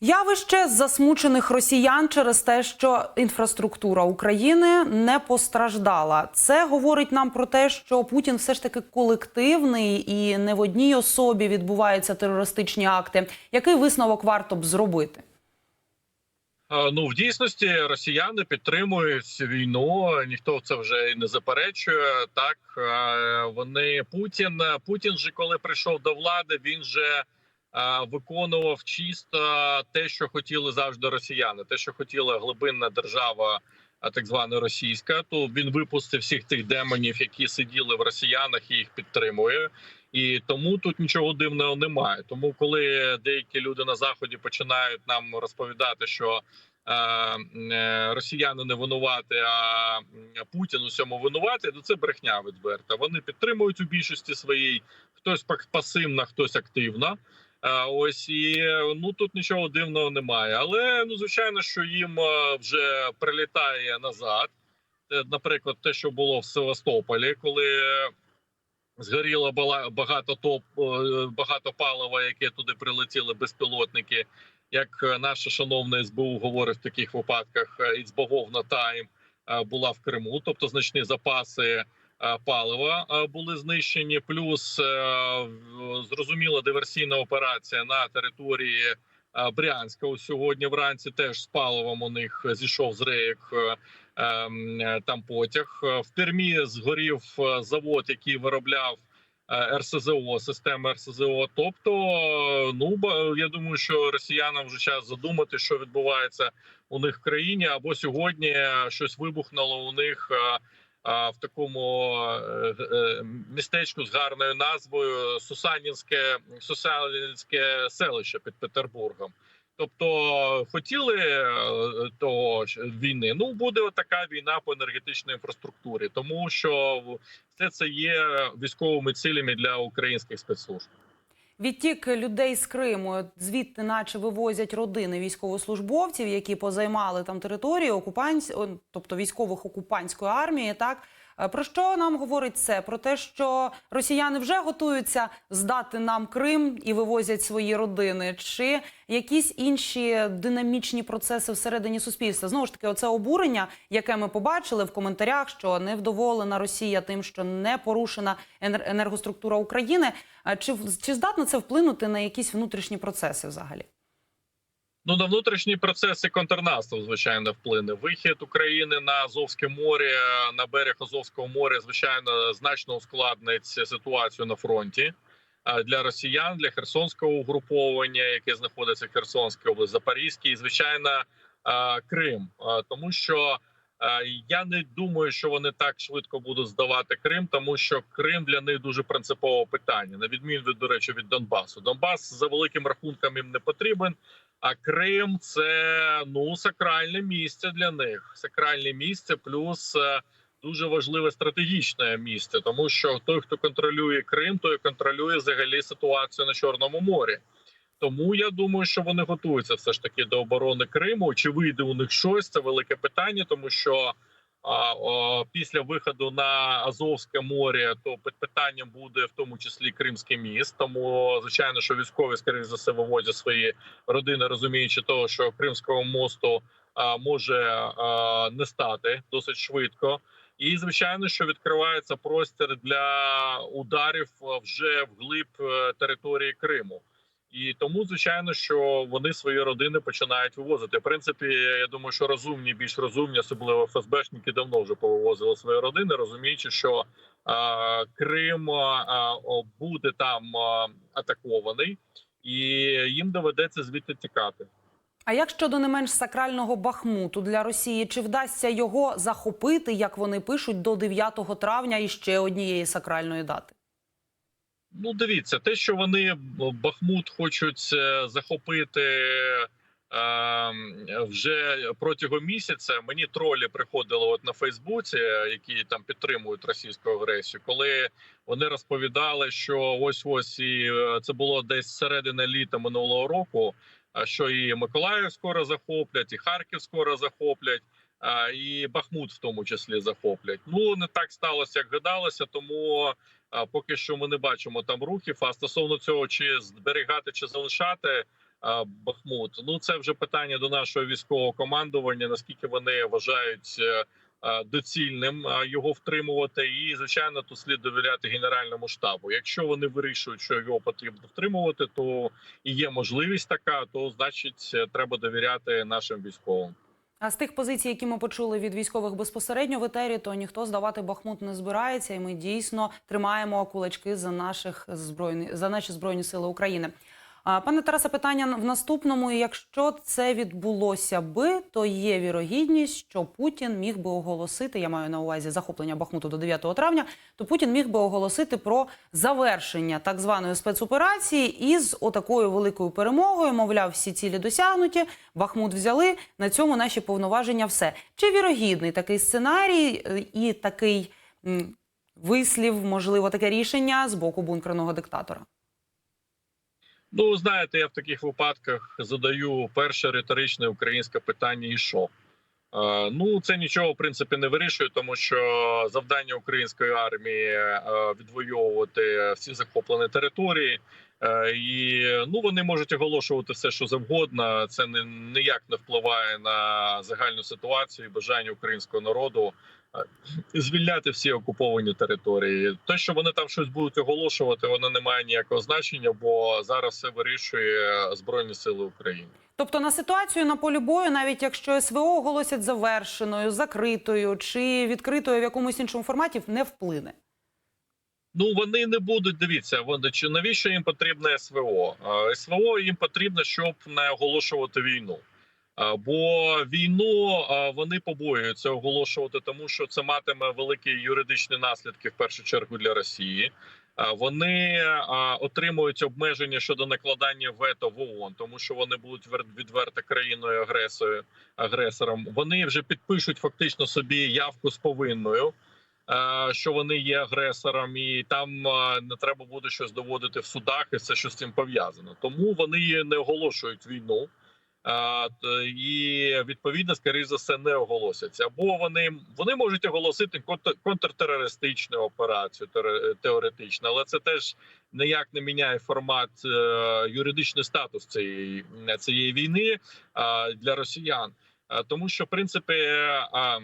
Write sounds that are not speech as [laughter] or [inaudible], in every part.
Явище засмучених росіян через те, що інфраструктура України не постраждала. Це говорить нам про те, що Путін все ж таки колективний і не в одній особі відбуваються терористичні акти. Який висновок варто б зробити? Е, Ну, в дійсності росіяни підтримують війну. Ніхто це вже і не заперечує. Так е, вони Путін. Путін же коли прийшов до влади, він же виконував чисто те, що хотіли завжди росіяни, те, що хотіла глибинна держава, так звана російська. То він випустив всіх тих демонів, які сиділи в росіянах, і їх підтримує. І тому тут нічого дивного немає. Тому, коли деякі люди на заході починають нам розповідати, що е, е, росіяни не винувати, а Путін у цьому винувати, то це брехня відверта. Вони підтримують у більшості своїй хтось пасивно, хтось активно. Е, Ось і ну тут нічого дивного немає. Але ну звичайно, що їм е, вже прилітає назад. Е, Наприклад, те, що було в Севастополі, коли згоріло багато топ багато палива, яке туди прилетіли безпілотники. Як наше шановне СБУ говорить в таких випадках, із богов тайм була в Криму, тобто значні запаси палива е, були знищені. Плюс е, зрозуміла диверсійна операція на території е, Брянська. Ось сьогодні вранці теж з паливом у них зійшов з рейок е, ем, е, там потяг. Е, В Пермі згорів е, завод, який виробляв е, РСЗО, системи РСЗО. Тобто, е, ну я думаю, що росіянам вже час задумати, що відбувається у них в країні, або сьогодні е, щось вибухнуло у них. В такому е, е, містечку з гарною назвою Сусанінське Сусанінське селище під Петербургом. Тобто хотіли е, того війни. Ну буде така війна по енергетичній інфраструктурі, тому що все це є військовими цилями для українських спецслужб. Відтік людей з Криму звідти, наче вивозять родини військовослужбовців, які позаймали там територію окупанць, тобто військових окупантської армії. Так про що нам говорить це? Про те, що росіяни вже готуються здати нам Крим і вивозять свої родини, чи якісь інші динамічні процеси всередині суспільства? Знову ж таки, оце обурення, яке ми побачили в коментарях, що невдоволена Росія тим, що не порушена енергоструктура України. А Чи, чи здатно це вплинути на якісь внутрішні процеси взагалі? Ну на внутрішні процеси контрнаступ, звичайно, вплине. Вихід України на Азовське море на берег Азовського моря, звичайно, значно ускладнить ситуацію на фронті. Для росіян, для херсонського угруповання, яке знаходиться в Херсонській області, Запорізькій, і звичайно, Крим, тому що я не думаю, що вони так швидко будуть здавати Крим, тому що Крим для них дуже принципове питання, на відміну від до речі від Донбасу. Донбас за великим рахунком їм не потрібен. А Крим це ну сакральне місце для них. Сакральне місце, плюс е, дуже важливе стратегічне місце, тому що той, хто контролює Крим, той контролює взагалі ситуацію на Чорному морі. Тому я думаю, що вони готуються все ж таки до оборони Криму. Чи вийде у них щось? Це велике питання, тому що після виходу на Азовське море, то під питанням буде в тому числі Кримський міст. Тому звичайно, що військові скоріше за все вивозять свої родини, розуміючи того, що Кримського мосту може не стати досить швидко. І звичайно, що відкривається простір для ударів вже вглиб е, території Криму. І тому, звичайно, що вони свої родини починають вивозити. В принципі, я думаю, що розумні, більш розумні, особливо ФСБшники, давно вже повивозили свої родини, розуміючи, що а, Крим а, буде там а, атакований, і їм доведеться звідти тікати. А як щодо не менш сакрального Бахмуту для Росії, чи вдасться його захопити, як вони пишуть, до 9 травня і ще однієї сакральної дати? Ну, дивіться, те, що вони Бахмут хочуть е, захопити е, вже протягом місяця. Мені тролі приходили от на Фейсбуці, е, які там підтримують російську агресію, коли вони розповідали, що ось ось і е, це було десь середина літа минулого року. а Що і Миколаїв скоро захоплять, і Харків скоро захоплять. І Бахмут в тому числі захоплять. Ну не так сталося, як гадалося, тому поки що ми не бачимо там рухів. А стосовно цього, чи зберігати чи залишати Бахмут. Ну це вже питання до нашого військового командування. Наскільки вони вважають е, доцільним його втримувати, і звичайно, тут слід довіряти генеральному штабу. Якщо вони вирішують, що його потрібно втримувати, то і є можливість така, то значить е, треба довіряти нашим військовим. А з тих позицій, які ми почули від військових безпосередньо в етері, то ніхто здавати Бахмут не збирається, і ми дійсно тримаємо кулачки за наших збройні за наші збройні сили України. Пане Тарасе, питання в наступному. Якщо це відбулося би, то є вірогідність, що Путін міг би оголосити. Я маю на увазі захоплення Бахмуту до 9 травня. То Путін міг би оголосити про завершення так званої спецоперації із отакою великою перемогою. Мовляв, всі цілі досягнуті. Бахмут взяли. На цьому наші повноваження. Все чи вірогідний такий сценарій е, і такий вислів, можливо, таке рішення з боку бункерного диктатора. Ну, знаєте, я в таких випадках задаю перше риторичне українське питання: і що? Е, ну, це нічого в принципі не вирішує, тому що завдання української армії е, відвоювати всі захоплені території, Е, і ну вони можуть оголошувати все, що завгодно. Це не ніяк не впливає на загальну ситуацію і бажання українського народу звільняти всі окуповані території. Те, що вони там щось будуть оголошувати, воно не має ніякого значення, бо зараз все вирішує Збройні Сили України. Тобто на ситуацію на полі бою, навіть якщо СВО оголосять завершеною, закритою чи відкритою в якомусь іншому форматі, не вплине. Ну вони не будуть дивіться. Вони чи навіщо їм потрібне СВО? СВО їм потрібно, щоб не оголошувати війну. Бо війну вони побоюються оголошувати, тому що це матиме великі юридичні наслідки в першу чергу для Росії. Вони отримують обмеження щодо накладання вето в ООН, тому що вони будуть вер- відверто країною агресою агресором. Вони вже підпишуть фактично собі явку з повинною. Що вони є агресором, і там не треба буде щось доводити в судах, і все, що з цим пов'язано. Тому вони не оголошують війну. І відповідно, скоріш за все, не оголосяться. Або вони вони можуть оголосити контр- контртерористичну операцію теоретично, але це теж ніяк не міняє формат е, юридичний статус цієї цієї війни для росіян, тому що в принципі. а,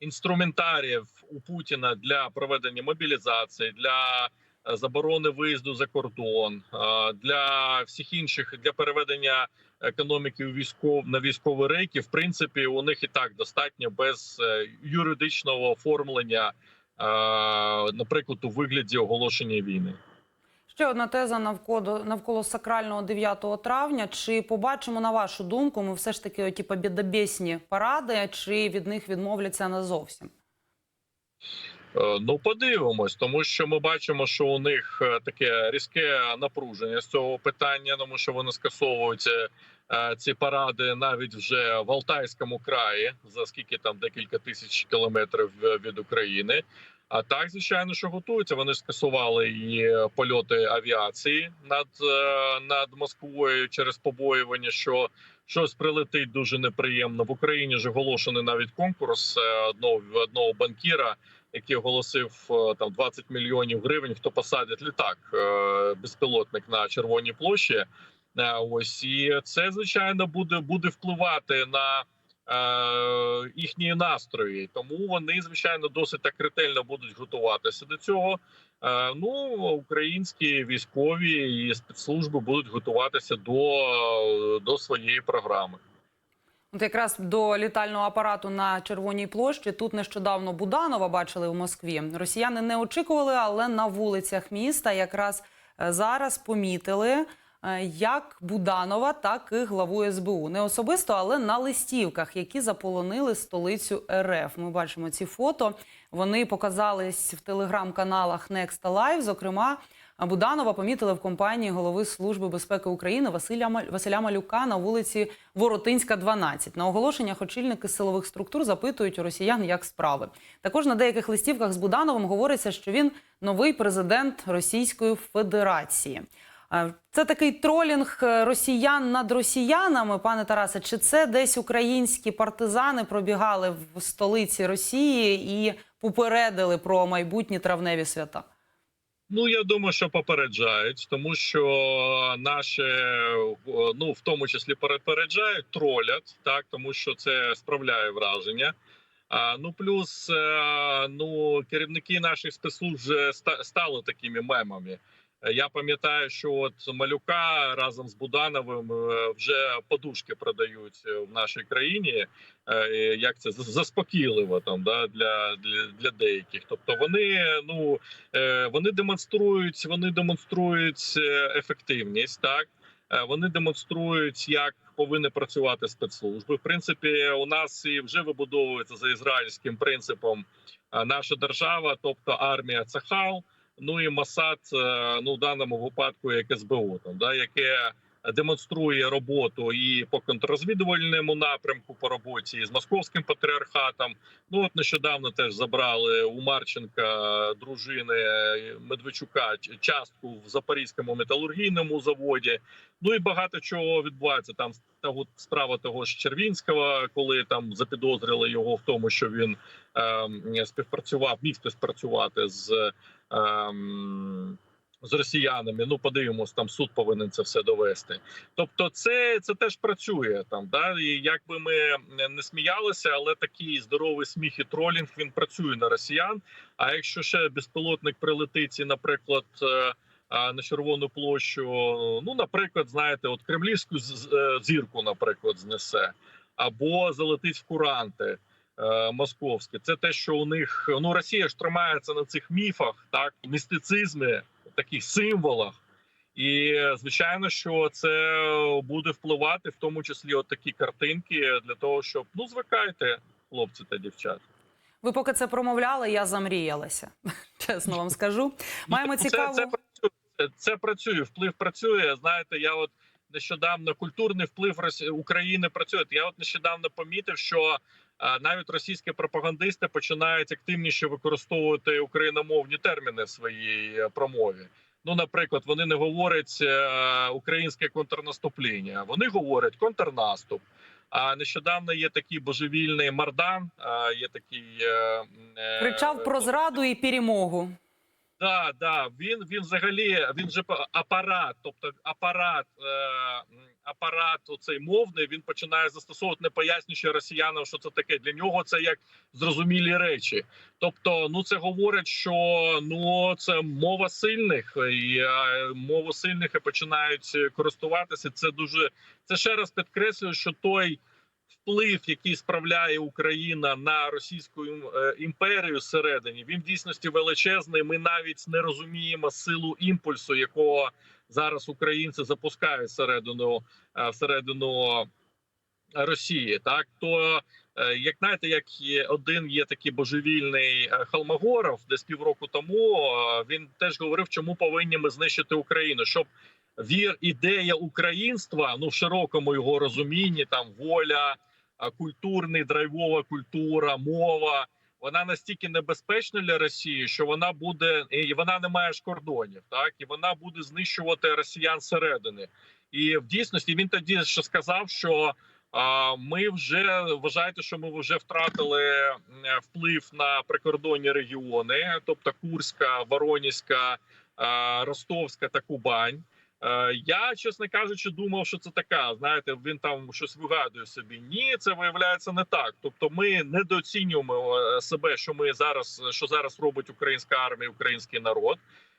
Інструментаріїв у Путіна для проведення мобілізації, для е, заборони виїзду за кордон, е, для всіх інших для переведення економіки військов на військові рейки, в принципі, у них і так достатньо без е, юридичного оформлення, е, наприклад, у вигляді оголошення війни. Ще одна теза навколо навколо сакрального 9 травня. Чи побачимо на вашу думку, ми все ж таки оті побєдобєсні паради, чи від них відмовляться назовсім? Е, Ну, подивимось, тому що ми бачимо, що у них е, таке різке напруження з цього питання, тому що вони скасовують е, ці паради навіть вже в Алтайському краї, за скільки там декілька тисяч кілометрів від України. А так, звичайно, що готуються. Вони скасували і польоти авіації над, над Москвою через побоювання, що щось прилетить дуже неприємно. В Україні ж оголошений навіть конкурс одного одного банкіра який оголосив е, там 20 мільйонів гривень, хто посадить літак е, безпілотник на червоній площі. Е, Ось і це звичайно буде буде впливати на е, їхні настрої. Тому вони звичайно досить так ретельно будуть готуватися до цього. Е, ну українські військові і спецслужби будуть готуватися до, до своєї програми. От якраз до літального апарату на Червоній площі тут нещодавно Буданова бачили в Москві. Росіяни не очікували, але на вулицях міста якраз е, зараз помітили як Буданова, так і главу СБУ. Не особисто, але на листівках, які заполонили столицю РФ. Ми бачимо ці фото. Вони показались в телеграм-каналах Next Live. Зокрема, Буданова помітили в компанії голови Служби безпеки України Василя Василя Малюка на вулиці Воротинська, 12. На оголошеннях очільники силових структур запитують у росіян, як справи. Також на деяких листівках з Будановим говориться, що він новий президент Російської Федерації. Це такий тролінг е, росіян над росіянами, пане Тарасе. Чи це десь українські партизани пробігали в столиці Росії і попередили про майбутні травневі свята? Ну я думаю, що попереджають, тому що наше е, ну в тому числі попереджають, тролять, так тому що це справляє враження. А ну плюс е, ну керівники наших спецслужб стали такими мемами. Е, Я пам'ятаю, що от малюка разом з Будановим е, вже подушки продають е, в нашій країні. Як це заспокійливо там да для, для, для деяких. Тобто вони ну вони демонструють, вони демонструють ефективність, так вони демонструють, як повинні працювати спецслужби. В принципі, у нас і вже вибудовується за ізраїльським принципом наша держава, тобто армія це хал. Ну і Масад, е, ну в даному випадку, як СБУ, там да яке демонструє роботу і по контррозвідувальному напрямку по роботі з московським патріархатом. Ну от нещодавно теж забрали у Марченка дружини Медведчука частку в Запорізькому металургійному заводі. Ну і багато чого відбувається. Там того справа того ж Червінського, коли там запідозрили його в тому, що він ем, співпрацював, міг співпрацювати з. Ем, з росіянами, ну подивимось, там суд повинен це все довести. Тобто, це це теж працює там. Да? І як би ми не сміялися, але такий здоровий сміх і тролінг він працює на росіян. А якщо ще безпілотник прилетить, і, наприклад, е, на червону площу, ну наприклад, знаєте, от кремлівську е, зірку, наприклад, знесе, або залетить в куранти. е, Московське, це те, що у них ну Росія ж тримається на цих міфах, так містицизмі, таких символах, і звичайно, що це буде впливати, в тому числі, от такі картинки, для того, щоб ну звикайте, хлопці та дівчата. Ви поки це промовляли, я замріялася. [laughs] Чесно вам скажу. Маємо Ну, це, це, працює, це, це працює. Вплив працює. Знаєте, я от нещодавно культурний вплив. України працює. Я от нещодавно помітив, що навіть російські пропагандисти починають активніше використовувати україномовні терміни в своїй е, промові. Ну, наприклад, вони не говорять е, українське контрнаступління, вони говорять контрнаступ. А нещодавно є такий божевільний Мардан. Є такий е, е, Кричав про зраду і перемогу. Да, да, він він взагалі він же апарат, тобто апарат, е, апарат оцей мовний. Він починає застосовувати, не пояснюючи росіянам, що це таке. Для нього це як зрозумілі речі. Тобто, ну це говорить, що ну це мова сильних, і е, мову сильних і починають користуватися. Це дуже це ще раз підкреслює, що той вплив, який справляє Україна на російську е, імперію зсередині, він в дійсності величезний. Ми навіть не розуміємо силу імпульсу, якого зараз українці запускають всередину е, всередину Росії. Так то е, як знаєте, як один є такий божевільний е, Холмогоров, десь півроку тому е, він теж говорив, чому повинні ми знищити Україну, щоб вір ідея українства, ну в широкому його розумінні, там воля, культурний драйвова культура, мова. Вона настільки небезпечна для Росії, що вона буде і вона не має ж кордонів, так і вона буде знищувати росіян зсередини. І в дійсності він тоді ще сказав, що а, ми вже вважаєте, що ми вже втратили вплив на прикордонні регіони, тобто Курська, Воронізька, а, Ростовська та Кубань. Е, Я, чесно кажучи, думав, що це така. Знаєте, він там щось вигадує собі. Ні, це виявляється не так. Тобто, ми недооцінюємо е, себе, що ми зараз що зараз робить українська армія, український народ.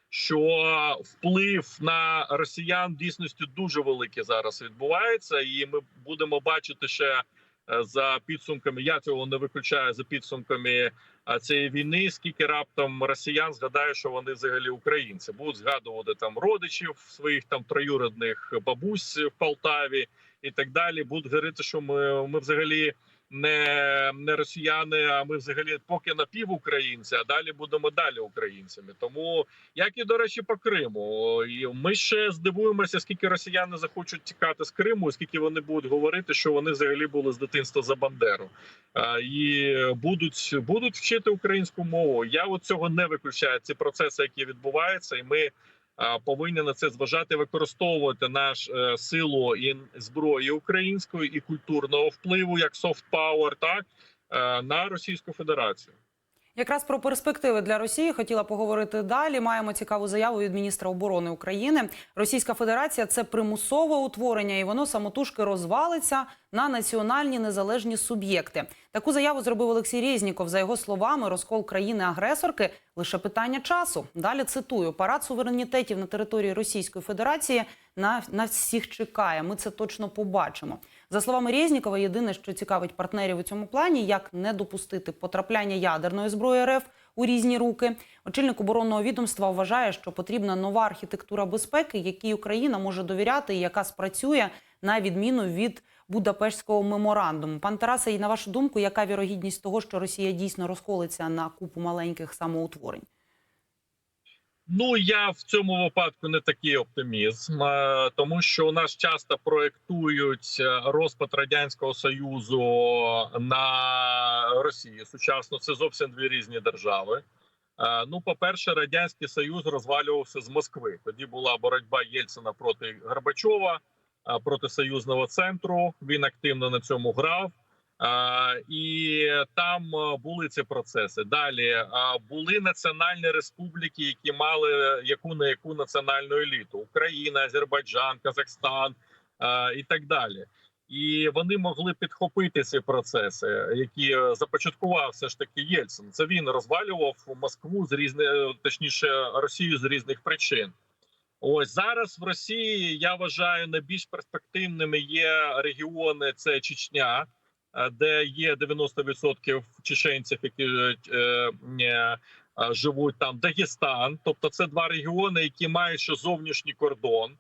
Що вплив на росіян дійсності дуже великий зараз відбувається, і ми будемо бачити ще за підсумками. Я цього не виключаю за підсумками а, цієї війни. Скільки раптом росіян згадає, що вони взагалі українці будуть згадувати там родичів своїх там троюродних бабусь в Полтаві і так далі. Будуть говорити, що ми, ми взагалі. Не, не росіяни, а ми взагалі поки напівукраїнці, а далі будемо далі українцями. Тому як і до речі, по Криму, і ми ще здивуємося, скільки росіяни захочуть тікати з Криму, скільки вони будуть говорити, що вони взагалі були з дитинства за Бандеру, і будуть будуть вчити українську мову. Я от цього не виключаю. Ці процеси, які відбуваються, і ми. Повинні на це зважати, використовувати наш е, силу і зброї української і культурного впливу як soft power, так е, на Російську Федерацію. Якраз про перспективи для Росії хотіла поговорити далі. Маємо цікаву заяву від міністра оборони України. Російська Федерація це примусове утворення, і воно самотужки розвалиться на національні незалежні суб'єкти. Таку заяву зробив Олексій Резніков. За його словами, розкол країни-агресорки лише питання часу. Далі цитую: парад суверенітетів на території Російської Федерації на, на всіх чекає. Ми це точно побачимо. За словами Резнікова, єдине, що цікавить партнерів у цьому плані, як не допустити потрапляння ядерної зброї РФ у різні руки. Очільник оборонного відомства вважає, що потрібна нова архітектура безпеки, якій Україна може довіряти і яка спрацює на відміну від Будапештського меморандуму. Пан Тарасе, і на вашу думку, яка вірогідність того, що Росія дійсно розколиться на купу маленьких самоутворень? Ну я в цьому випадку не такий оптимізм, е, тому що у нас часто проєктують е, розпад радянського союзу на Росію. Сучасно це зовсім дві різні держави. Е, Ну, по перше, радянський союз розвалювався з Москви. Тоді була боротьба Єльцина проти Горбачова, проти союзного центру. Він активно на цьому грав. І там е, були ці процеси. Далі були національні республіки, які мали яку на яку національну еліту: Україна, Азербайджан, Казахстан і так далі. І вони могли підхопити ці процеси, які е, започаткував все ж таки Єльцин. Це він розвалював Москву з різних, точніше Росію з різних причин. Ось зараз в Росії я вважаю найбільш перспективними є регіони: це Чечня, е, де є 90% чеченців, які е, е, е, живуть там. Дагестан, тобто це два регіони, які мають ще зовнішній кордон.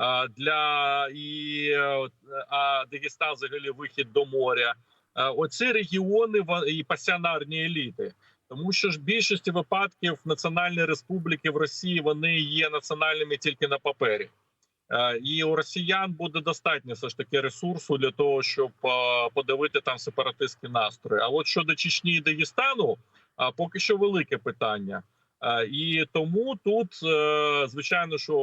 е, Для і е, а Дагестан взагалі вихід до моря. Е, Оці регіони і пасіонарні еліти. Тому що ж в більшості випадків національні республіки в Росії вони є національними тільки на папері. Е, І у росіян буде достатньо все ж таки ресурсу для того, щоб е, подавити там сепаратистські настрої. А от щодо Чечні і Дагестану, а, поки що велике питання. Е, І тому тут е, звичайно, що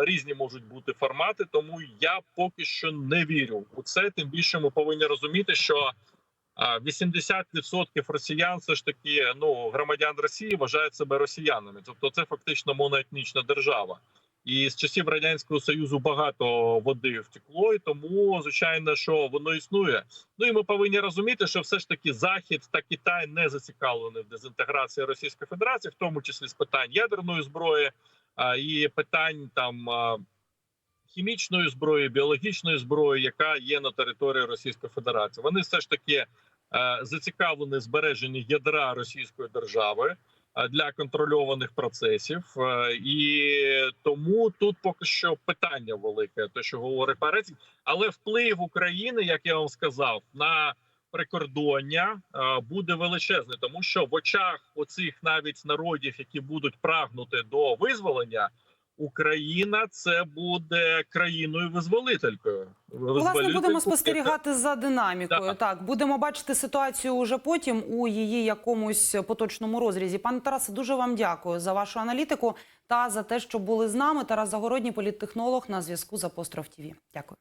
е, різні можуть бути формати. Тому я поки що не вірю у це. Тим більше ми повинні розуміти, що а, 80% росіян все ж таки ну громадян Росії вважають себе росіянами, тобто це фактично моноетнічна держава. І з часів радянського союзу багато води втекло, і тому звичайно, що воно існує. Ну і ми повинні розуміти, що все ж таки Захід та Китай не зацікавлені в дезінтеграції Російської Федерації, в тому числі з питань ядерної зброї і питань там. Хімічної зброї, біологічної зброї, яка є на території Російської Федерації, вони все ж таки е, зацікавлені збереженні ядра Російської держави для контрольованих процесів, Е, і тому тут поки що питання велике, те, що говорить Парець, але вплив України, як я вам сказав, на прикордоння е, буде величезний, тому що в очах оцих навіть народів, які будуть прагнути до визволення. Україна це буде країною визволителькою. Власне, будемо спостерігати за динамікою. Да. Так, будемо бачити ситуацію уже потім у її якомусь поточному розрізі. Пане Тарасе, дуже вам дякую за вашу аналітику та за те, що були з нами. Тарас Загородній, політтехнолог на зв'язку з Апостроф ТІВІ. Дякую.